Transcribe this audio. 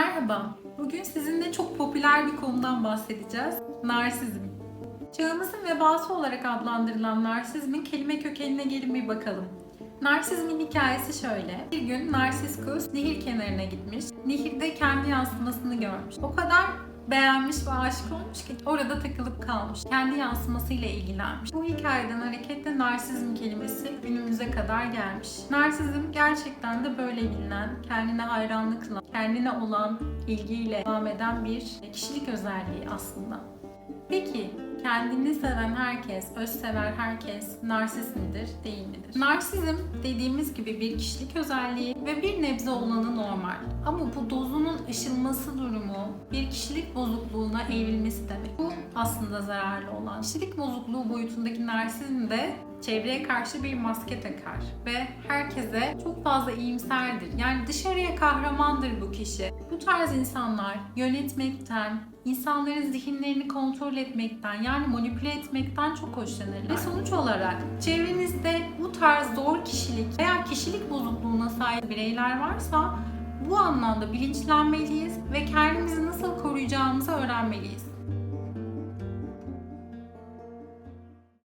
Merhaba, bugün sizinle çok popüler bir konudan bahsedeceğiz. Narsizm. Çağımızın vebası olarak adlandırılan narsizmin kelime kökenine gelin bir bakalım. Narsizmin hikayesi şöyle. Bir gün Narsiskus nehir kenarına gitmiş. Nehirde kendi yansımasını görmüş. O kadar beğenmiş ve aşık olmuş ki orada takılıp kalmış. Kendi yansımasıyla ilgilenmiş. Bu hikayeden hareketle narsizm kelimesi günümüze kadar gelmiş. Narsizm gerçekten de böyle bilinen, kendine hayranlıkla, kendine olan ilgiyle devam eden bir kişilik özelliği aslında. Peki kendini seven herkes, özsever herkes narsist midir, değil midir? Narsizm dediğimiz gibi bir kişilik özelliği ve bir nebze olanı normal. Ama bu dozunun aşılması durumu bir kişilik bozukluğuna evrilmesi demek. Bu aslında zararlı olan. Kişilik bozukluğu boyutundaki narsizm de çevreye karşı bir maske takar ve herkese çok fazla iyimserdir. Yani dışarıya kahramandır bu kişi. Bu tarz insanlar yönetmekten, insanların zihinlerini kontrol etmekten yani manipüle etmekten çok hoşlanırlar. Ve sonuç olarak çevrenizde bu tarz zor kişilik veya kişilik bozukluğuna sahip bireyler varsa bu anlamda bilinçlenmeliyiz ve kendimizi nasıl koruyacağımızı öğrenmeliyiz.